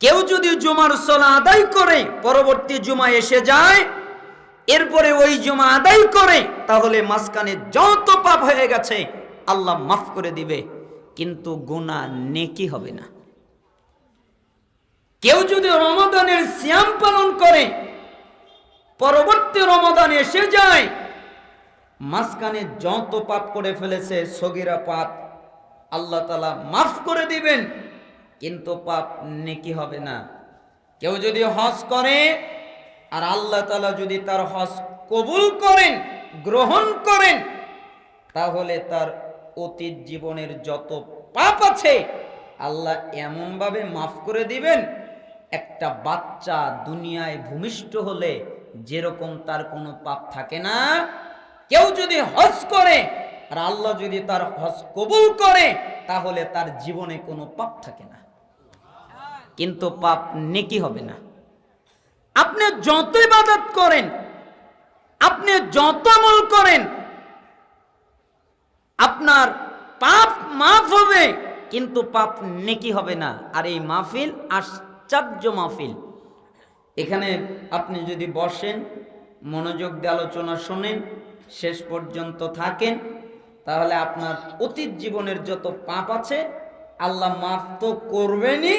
কেউ যদি জুমার সলা আদায় করে, পরবর্তী জুমা এসে যায়, এরপরে ওই জুমা আদায় করে, তাহলে মাঝখানে যত পাপ হয়ে গেছে, আল্লাহ মাফ করে দিবে। কিন্তু গুনাহ নেকি হবে না। কেউ যদি রমাদানের শ্যাম পালন করে, পরবর্তী রমাদান এসে যায়, মাঝখানে যত পাপ করে ফেলেছে, সগিরা পাপ আল্লাহ তালা মাফ করে দিবেন। কিন্তু পাপ নেকি হবে না। কেউ যদি হজ করে, আর আল্লাহ তালা যদি তার হজ কবুল করেন, গ্রহণ করেন, তাহলে তার অতীত জীবনের যত পাপ আছে, আল্লাহ এমনভাবে মাফ করে দিবেন, একটা বাচ্চা দুনিয়ায় ভূমিষ্ঠ হলে যেরকম তার কোনো পাপ থাকে না, কেউ যদি হজ করে, আর আল্লাহ যদি তার হজ কবুল করে, তাহলে তার জীবনে কোনো পাপ থাকে না। কিন্তু পাপ নেকি হবে না। আপনি যত ইবাদত করেন, আপনি যত আমল করেন, আপনার পাপ মাফ হবে, কিন্তু পাপ নেকি হবে না। আর এই মাহফিল আশ্চর্য মাহফিল। এখানে আপনি যদি বসেন, মনোযোগ দিয়ে আলোচনা শোনেন, শেষ পর্যন্ত থাকেন, তাহলে আপনার অতীত জীবনের যত পাপ আছে, আল্লাহ মাফ তো করবেনই।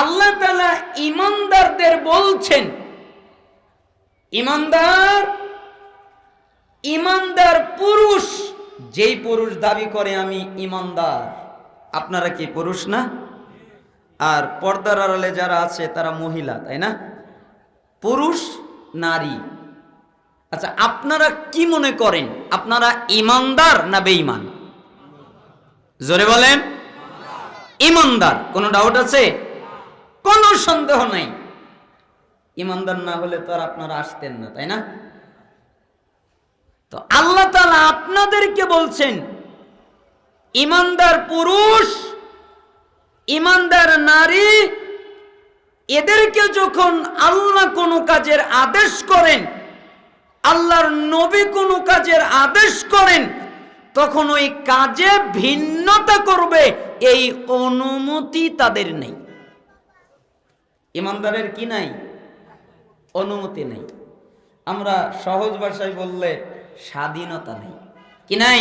আল্লাহ তালা ইমানদারদের বলছেন ইমানদার ইমানদার পুরুষ, যেই পুরুষ দাবি করে আমি ইমানদার আপনারা কি পুরুষ না? আর পর্দার আড়ালে যারা আছে, তারা মহিলা, তাই না? পুরুষ, নারী। আচ্ছা আপনারা কি মনে করেন, আপনারা ইমানদার না বেঈমান? জোরে বলেন। ইমানদার কোনো ডাউট আছে? কোনো সন্দেহ নাই। ইমানদার না হলে তো আর আপনারা আসতেন না, তাই না? তো আল্লাহ তালা আপনাদেরকে বলছেন, ইমানদার পুরুষ, ইমানদার নারী, এদেরকে যখন আল্লাহ কোনো কাজের আদেশ করেন, আল্লাহর নবী কোনো কাজের আদেশ করেন, তখন ওই কাজে ভিন্নতা করবে, এই অনুমতি তাদের নেই। ইমানদারের কি নাই? অনুমতি নেই। আমরা সহজ ভাষায় বললে স্বাধীনতা নেই। কি নাই?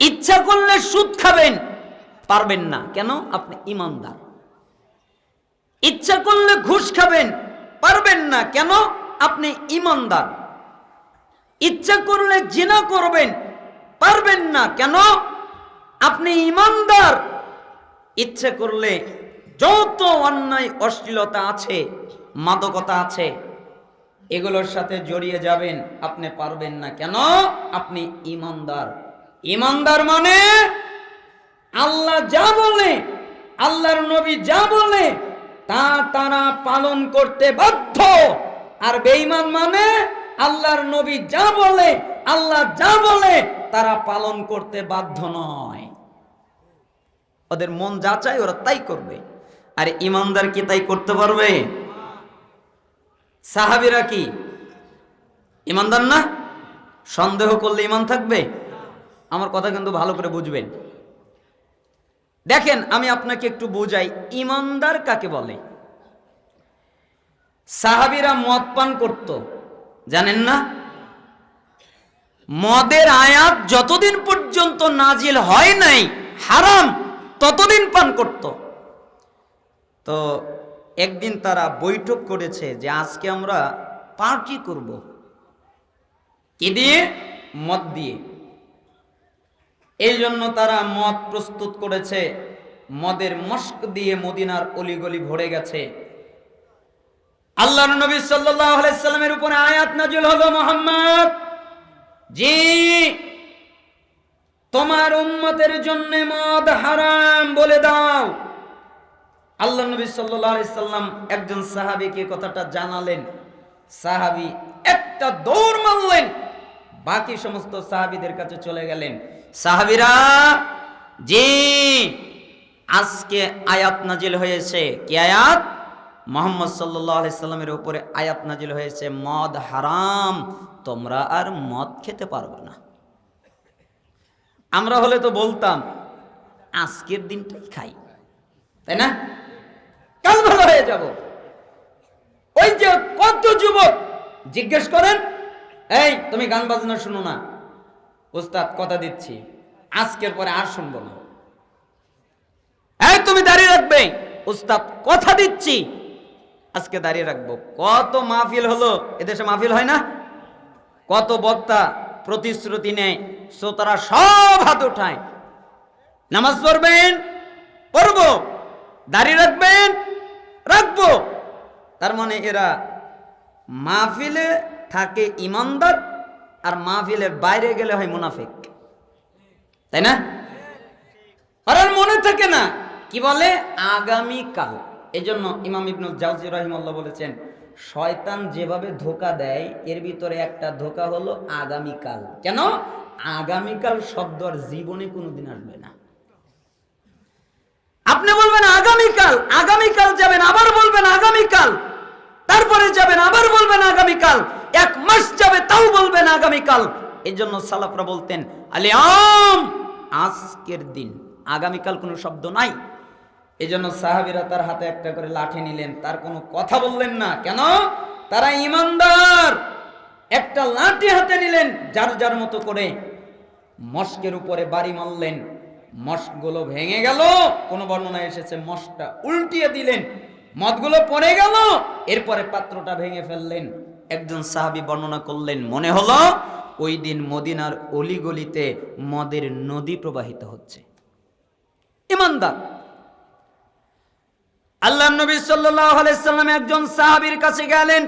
ইচ্ছা করলে সুদ খাবেন, পারবেন না। কেন? আপনি ইমানদার। ইচ্ছা করলে ঘুষ খাবেন, পারবেন না। কেন? আপনি ইমানদার। ইচ্ছা করলে জিনা করবেন, পারবেন না। কেন? আপনি ইমানদার। ইচ্ছে করলে যত অন্যায়, অশ্লীলতা আছে, মাদকতা আছে, এগুলোর সাথে জড়িয়ে যাবেন, আপনি পারবেন না। কেন? আপনি ইমানদার। ইমানদার মানে আল্লাহ যা বলে, আল্লাহর নবী যা বলে, তা তারা পালন করতে বাধ্য। আর বেঈমান মানে আল্লাহর নবী যা বলে, আল্লাহ যা বলে, তারা পালন করতে বাধ্য নয়। ওদের মন যা চায়, ওরা তাই করবে। আর ইমানদার কি তাই করতে পারবে? সাহাবিরা কি? ইমানদার না? সন্দেহ করলে ইমান থাকবে? আমার কথা কিন্তু ভালো করে বুঝবেন। দেখেন, আমি আপনাকে একটু বুঝাই, ইমানদার কাকে বলে? সাহাবিরা মদ পান করত, জানেন না? মদের আয়াত যতদিন পর্যন্ত নাজিল হয় নাই, হারাম, ততদিন পান করত। তো একদিন তারা বৈঠক করেছে যে আজকে আমরা পার্টি করব। কি দিয়ে? মদ দিয়ে। এই জন্য তারা মদ প্রস্তুত করেছে। মদের মস্ক দিয়ে মদিনার অলিগলি ভরে গেছে। আল্লাহর নবী সাল্লাল্লাহু আলাইহি সাল্লামের উপরে আয়াত নাজিল হলো, মোহাম্মদ, জি, তোমার উম্মতের জন্য মদ হারাম বলে দাও। আল্লাহ নবী সাল্লাম একজন সাহাবীকে কথাটা জানালেন। সাহাবী একটা দৌড় মারলেন। বাকি সমস্ত সাহাবীদের কাছে চলে গেলেন। সাহাবিরা, জি, আজকে আয়াত নাজিল হয়েছে। কি আয়াত? মোহাম্মদ সাল্লামের উপরে আয়াত নাজিল হয়েছে, মদ হারাম, তোমরা আর মদ খেতে পারবে না। আমরা হলে তো বলতাম, আজকের দিনটাই খাই। তাই না? কাল ভালো হয়ে যাব। ওই যে কত যুবক জিজ্ঞেস করেন, এই, তুমি গান বাজনা শুনো না। উস্তাদ কথা দিচ্ছি, আজকের পরে আর শুনব না। এই, তুমি দাঁড়িয়ে রাখবে। উস্তাদ কথা দিচ্ছি, আজকে দাঁড়িয়ে রাখব। কত মাহফিল হলো, এদেশে মাহফিল হয় না? কত বক্তা প্রতিশ্রুতি নেয়, শ্রোতারা সব হাত উঠায়। নামাজ পড়বেন, পড়ব। দাঁড়িয়ে রাখবেন রাখব। তার মানে এরা মাহফিলে থাকে ইমানদার আর মাহফিলের বাইরে গেলে হয় মুনাফিক। তাই না? আর মনে থাকে না। কি বলে? আগামীকাল। এই জন্য ইমাম ইবনুল জাউজি রহিমাল্লাহ বলেছেন, শয়তান যেভাবে ধোকা দেয়, এর ভিতরে একটা ধোকা হলো আগামীকাল। কেন? আগামীকাল শব্দ আর জীবনে কোনোদিন আসবে না। আপনি বলবেন আগামীকাল আগামীকাল যাবেন, আবার বলবেন আগামীকাল। তারপরে যাবেন, আবার বলবেন আগামীকাল। এক মাস যাবে, তাও বলবেন আগামীকাল। এই জন্য সালাফরা বলতেন আলে আম আজকের দিন। আগামীকাল কোনো শব্দ নাই। এই জন্য সাহাবিরা তার হাতে একটা করে লাঠি নিলেন। তার কোনো কথা বললেন না। কেন? তারা ইমানদার। একটা লাঠি হাতে নিলেন, যার যার মতো করে মস্কের উপরে বাড়ি মারলেন। মস্কগুলো ভেঙে গেল। কোন বর্ণনা এসেছে মস্কটা উল্টিয়ে দিলেন, মদগুলো পড়ে গেল, এরপরে পাত্রটা ভেঙে ফেললেন। একজন সাহাবী বর্ণনা করলেন, মনে হলো ওই দিন মদিনার অলিগলিতে মদের নদী প্রবাহিত হচ্ছে। ইমানদার। আল্লাহ নবী সাল্লাল্লাহু আলাইহি সাল্লাম একজন সাহাবীর কাছে গেলেন।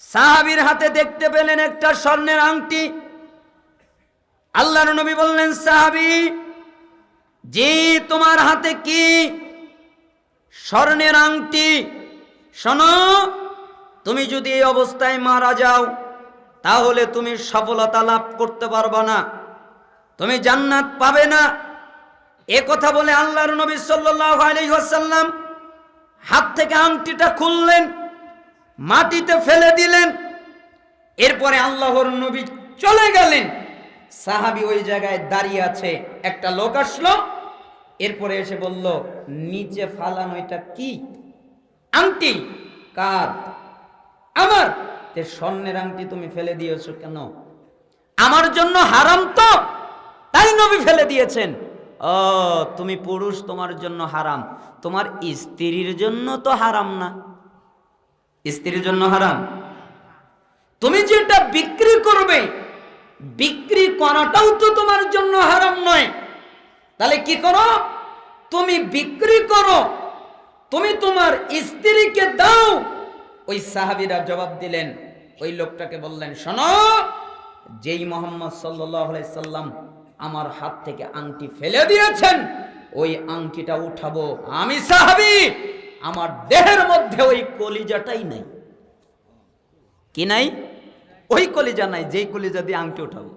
সাহাবীর হাতে দেখতে পেলেন একটা স্বর্ণের আংটি। আল্লাহর নবী বললেন, সাহাবী, যে তোমার হাতে কি স্বর্ণের আংটি, শোনো, তুমি যদি এই অবস্থায় মারা যাও, তাহলে তুমি সফলতা লাভ করতে পারবে না। তুমি জান্নাত পাবে না। এ কথা বলে আল্লাহর নবী সাল্লাল্লাহু আলাইহি ওয়াসাল্লাম হাত থেকে আংটিটা খুললেন, মাটিতে ফেলে দিলেন। এরপরে আল্লাহর নবী চলে গেলেন। সাহাবি ওই জায়গায় দাঁড়িয়ে আছে। একটা লোক আসলো, এরপরে এসে বলল, নিচে ফালানো এটা কি? আংটি? কার? আমার? তে স্বর্ণের আংটি তুমি ফেলে দিয়েছ কেন? আমার জন্য হারাম তো, তাই নবী ফেলে দিয়েছেন। ও, তুমি পুরুষ, তোমার জন্য হারাম। তোমার স্ত্রীর জন্য তো হারাম না। স্ত্রীর জন্য হারাম? তুমি যেটা বিক্রি করবে বিক্রি করাটাও তো তোমার জন্য হারাম নয়। তাহলে কি করো? তুমি বিক্রি করো। তুমি তোমার স্ত্রীকে দাও। ওই সাহাবিরা জবাব দিলেন, ওই লোকটাকে বললেন, শোনো, যেই মোহাম্মদ সাল্লাম আমার হাত থেকে আংটি ফেলে দিয়েছেন, ওই আংটিটা উঠাবো আমি সাহাবি। আমার দেহের মধ্যে ওই কলিজাটাই নাই। কি নাই? ওই কলিজা নাই, যেই কলিজা দিয়ে আংটি উঠাবো।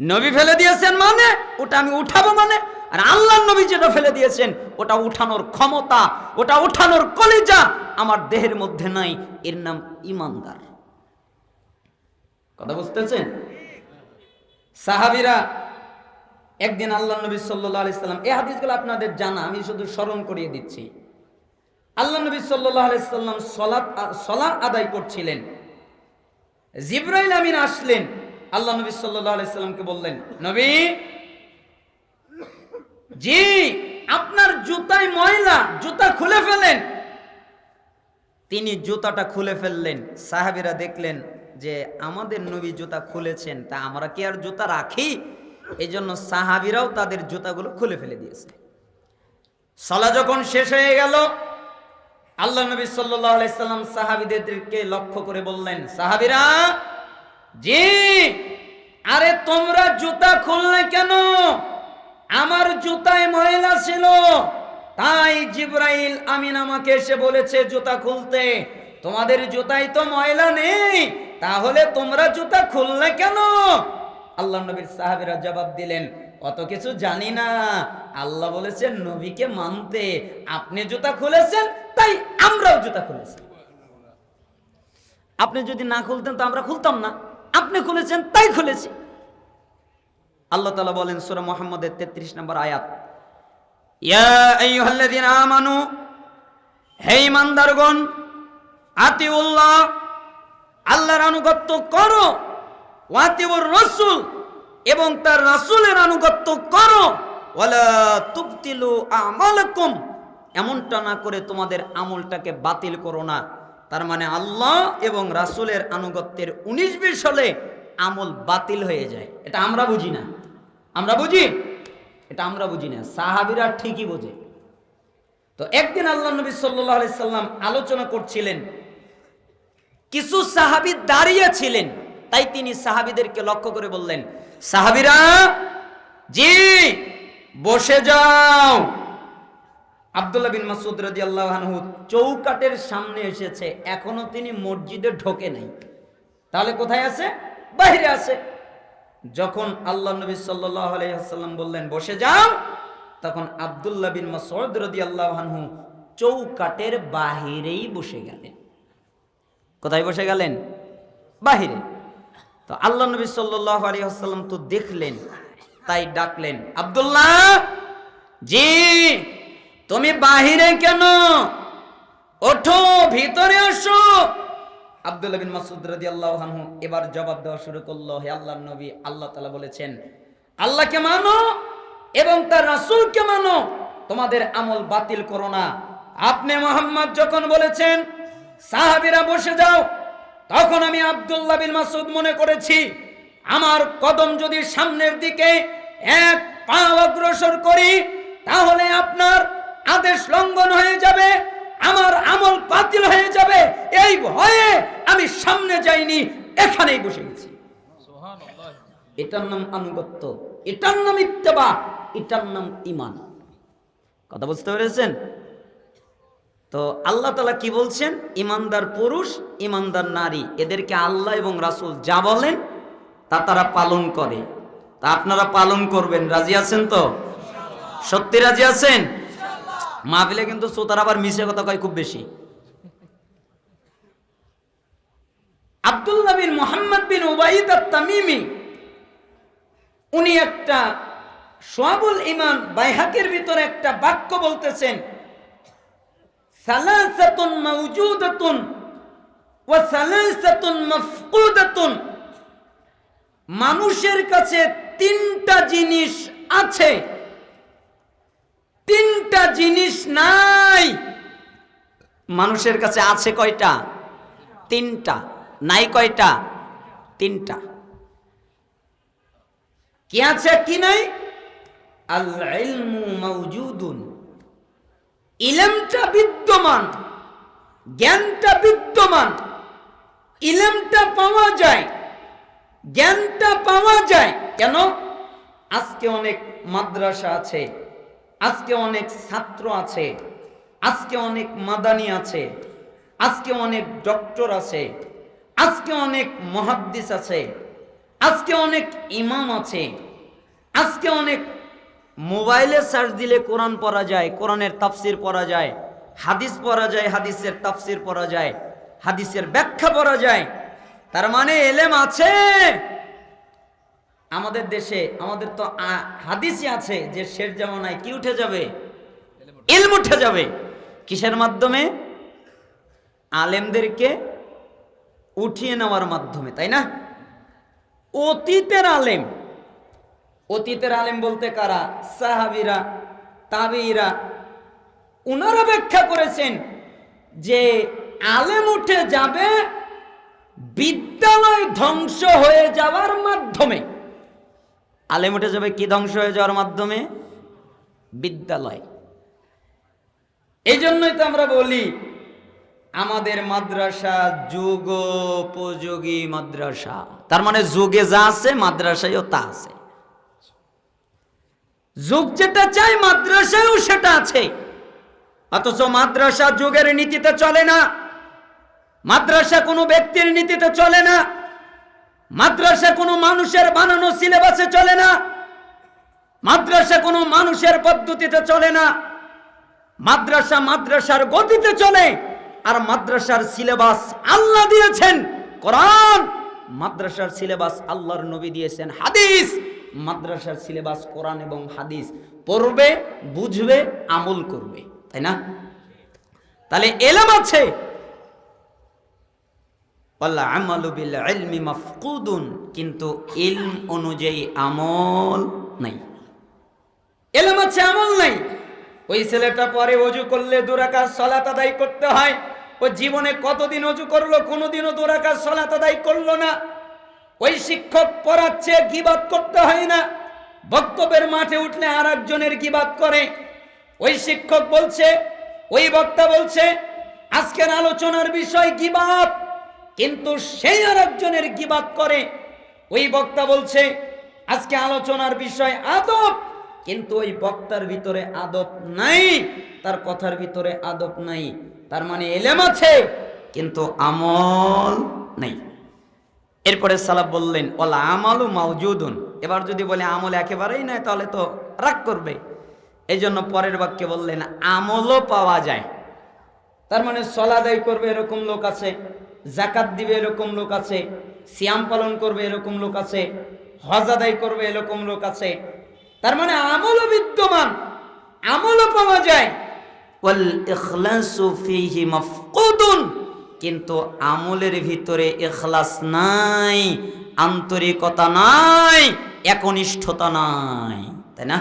নবী ফেলে দিয়েছেন মানে? ওটা আমি উঠাবো মানে? আর আল্লাহ নবী যেটা ফেলে দিয়েছেন, ওটা উঠানোর ক্ষমতা, ওটা উঠানোর কলিজা আমার দেহের মধ্যে নাই, এর নাম ইমানদার। কথা বুঝতেছেন? সাহাবিরা একদিন আল্লাহ নবী সাল্লাহ আলি সাল্লাম, এই হাদিসগুলো আপনাদের জানা, আমি শুধু স্মরণ করিয়ে দিচ্ছি। আল্লাহ নবী সাল্লাহ আলি সাল্লাম সলাৎ সলা আদায় করছিলেন। জিব্রাইল আমিন আসলেন। আল্লাহ নবী সাল্লাহ সাল্লামকে বললেন, নবী, জি, আপনার জুতায় ময়লা, জুতা খুলে ফেলেন। তিনি জুতাটা খুলে ফেললেন। সাহাবিরা দেখলেন যে আমাদের নবী জুতা খুলেছেন, তা আমরা কি আর জুতা রাখি? এই জন্য সাহাবিরাও তাদের জুতাগুলো খুলে ফেলে দিয়েছে। সলা যখন শেষ হয়ে গেল আল্লাহ নবী আলাইসাল্লাম সাহাবিদেরকে লক্ষ্য করে বললেন, সাহাবিরা, জি, আরে তোমরা জুতা খুললে কেন? আমার জুতায় ময়লা ছিল। তাই জিব্রাইল আমিন আমাকে এসে বলেছে, জুতা খুলতে। তোমাদের জুতায় তো ময়লা নেই। তাহলে তোমরা জুতা খুললে কেন? আল্লাহ নবীর সাহাবীরা জবাব দিলেন অত কিছু জানি না। আল্লাহ বলেছেন, নবীকে মানতে আপনি জুতা খুলেছেন, তাই আমরাও জুতা খুলেছি। আপনি যদি না খুলতেন তো আমরা খুলতাম না। আপনি খুলেছেন, তাই খুলেছি। আল্লাহ তালা বলেন, সুরা মোহাম্মদের তেত্রিশ নম্বর আয়াত আমানু, হে ইমানদারগণ আতিউল্লাহ, আল্লাহর আনুগত্য করো ওয়াতিউর রাসূল এবং তার রাসূলের আনুগত্য করো। আমালাকুম। এমনটা না করে তোমাদের আমলটাকে বাতিল করো না। তার মানে আল্লাহ এবং রাসূলের আনুগত্যের উনিশ বিশ হলে আমল বাতিল হয়ে যায়। এটা আমরা বুঝি না। আমরা বুঝি? এটা আমরা বুঝি না। সাহাবিরা ঠিকই বোঝে। তো একদিন আল্লাহ নবী সাল্লাহ সাল্লাম আলোচনা করছিলেন। কিছু সাহাবি দাঁড়িয়ে ছিলেন। তাই তিনি সাহাবিদেরকে লক্ষ্য করে বললেন, সাহাবিরা, জি, বসে যাও। আব্দুল্লাহ বিন মাসুদ রাজি আল্লাহ চৌকাটের সামনে এসেছে। এখনও তিনি মসজিদে ঢোকে নাই। তাহলে কোথায় আছে? বাইরে আছে। যখন আল্লাহ নবী আলাইসাল্লাম বললেন, বসে যাও, তখন আব্দুল্লাহ বিন মাসুদ রাজি আল্লাহ চৌকাটের বাহিরেই বসে গেলেন। কোথায় বসে গেলেন? বাহিরে। তো আল্লাহ নবী সাল্লাহ আলী আসাল্লাম তো দেখলেন, তাই ডাকলেন, আব্দুল্লাহ, জি, তুমি বাহিরে কেন? ওঠো, ভিতরে আসো। আব্দুল্লাহ বিন মাসুদ রাদিয়াল্লাহু আনহু এবার জবাব দেওয়া শুরু করল, হে আল্লাহর নবী, আল্লাহ তাআলা বলেছেন, আল্লাহকে মানো এবং তার রাসূলকে মানো, তোমাদের আমল বাতিল করো না। আপনি মোহাম্মদ যখন বলেছেন, সাহাবিরা বসে যাও তখন আমি আব্দুল্লাহ বিন মাসুদ মনে করেছি আমার কদম যদি সামনের দিকে এক পা অগ্রসর করি তাহলে আপনার আদেশ লঙ্ঘন হয়ে যাবে আমার আমল বাতিল হয়ে যাবে এই ভয়ে আমি সামনে যাইনি এখানেই বসে গেছি। এটার নাম আনুগত্য এটার নাম ইত্তেবা এটার নাম ইমান কথা বুঝতে পেরেছেন? তো আল্লাহ তালা কি বলছেন? ইমানদার পুরুষ, ইমানদার নারী, এদেরকে আল্লাহ এবং রাসূল যা বলেন তা তারা পালন করে। তা আপনারা পালন করবেন, রাজি আছেন তো? সত্যি রাজি আছেন? মাহফিলে কিন্তু শ্রোতার আবার মিশে কথা কয় খুব বেশি। আব্দুল্লাহ বিন মোহাম্মদ বিন ওবাইদ তামিমি, উনি একটা সোয়াবুল ইমান বাইহাকের ভিতরে একটা বাক্য বলতেছেন সালাসাতুন মাউজুদাতুন ওয়া সালাসাতুন মাফকুদাতুন। মানুষের কাছে তিনটা জিনিস আছে। তিনটা জিনিস নাই। মানুষের কাছে আছে কয়টা? তিনটা। নাই কয়টা? তিনটা। কি আছে, কি নাই? আল ইলমু মাউজুদুন। ইলমটা বিদ্যমান, জ্ঞানটা বিদ্যমান, ইলমটা পাওয়া যায়, জ্ঞানটা পাওয়া যায়। কেন? আজকে অনেক মাদ্রাসা আছে, আজকে অনেক ছাত্র আছে, আজকে অনেক মাদানি আছে, আজকে অনেক ডক্টর আছে, আজকে অনেক মহাদ্দিস আছে, আজকে অনেক ইমাম আছে, আজকে অনেক মোবাইলে সার্চ দিলে কোরআন পড়া যায়, কোরআনের তাফসির পড়া যায়, হাদিস পড়া যায়, হাদিসের তাফসির পড়া যায়, হাদিসের ব্যাখ্যা পড়া যায়। তার মানে এলেম আছে। আমাদের দেশে, আমাদের তো হাদিসই আছে যে শের জামানায় কি উঠে যাবে? ইলম উঠে যাবে। কিসের মাধ্যমে? আলেমদেরকে উঠিয়ে নেওয়ার মাধ্যমে, তাই না? অতীতের আলেম। অতীতের আলেম বলতে কারা? সাহাবিরা তাবিরা উনারা ব্যাখ্যা করেছেন যে আলেম উঠে যাবে, বিদ্যালয় ধ্বংস হয়ে যাওয়ার মাধ্যমে। আলেম উঠে যাবে কি ধ্বংস হয়ে যাওয়ার মাধ্যমে? বিদ্যালয়। এই জন্যই তো আমরা বলি, আমাদের মাদ্রাসা যুগোপযোগী মাদ্রাসা। তার মানে যুগে যা আছে, মাদ্রাসায়ও তা আছে। যুগ যেটা চাই মাদ্রাসায়ও সেটা আছে। অথচ মাদ্রাসা যুগের নীতিতে চলে না। মাদ্রাসা কোনো ব্যক্তির নীতিতে চলে না। মাদ্রাসা কোনো মানুষের বানানো সিলেবাসে চলে না। মাদ্রাসা কোনো মানুষের পদ্ধতিতে চলে না। মাদ্রাসা মাদ্রাসার গতিতে চলে। আর মাদ্রাসার সিলেবাস আল্লাহ দিয়েছেন। কোরআন, মাদ্রাসার সিলেবাস আল্লাহর নবী দিয়েছেন। হাদিস। মাদ্রাসার সিলেবাস, কোরআন এবং হাদিস পড়বে, বুঝবে, আমল করবে। তাই না? তাহলে এলাম আছে। কিন্তু ইলম অনুযায়ী আমল নাই। এলম আছে, আমল নাই। ওই ছেলেটা পরে অজু করলে দুরাকার সলাত আদায় করতে হয়। ও জীবনে কতদিন অজু করল, কোনোদিনও দুরাকার সলাত আদায় করল না। ওই শিক্ষক পড়াচ্ছে, গিবাদ করতে হয় না। বক্তব্যের মাঠে উঠলে আর একজনের গিবাদ করে। ওই শিক্ষক বলছে, ওই বক্তা বলছে, আজকের আলোচনার বিষয় গিবাদ, কিন্তু সেই আর একজনের গিবাদ করে। ওই বক্তা বলছে, আজকে আলোচনার বিষয় আদব, কিন্তু ওই বক্তার ভিতরে আদব নাই, তার কথার ভিতরে আদব নাই। তার মানে এলেম আছে, কিন্তু আমল নাই। এরপরে সালাব বললেন ওলা আমালু মাউজুদুন। এবার যদি বলে আমল একেবারেই নয়, তাহলে তো রাগ করবে। এই জন্য পরের বাক্যে বললেন, আমলও পাওয়া যায়। তার মানে সলাদাই করবে এরকম লোক আছে জাকাত দিবে এরকম লোক আছে, সিয়াম পালন করবে এরকম লোক আছে, হজ আদায় করবে এরকম লোক আছে। তার মানে আমলও বিদ্যমান, আমলও পাওয়া যায়। কিন্তু আমলের ভিতরে এখলাস নাই আন্তরিকতা নাই একনিষ্ঠতা নাই তাই না?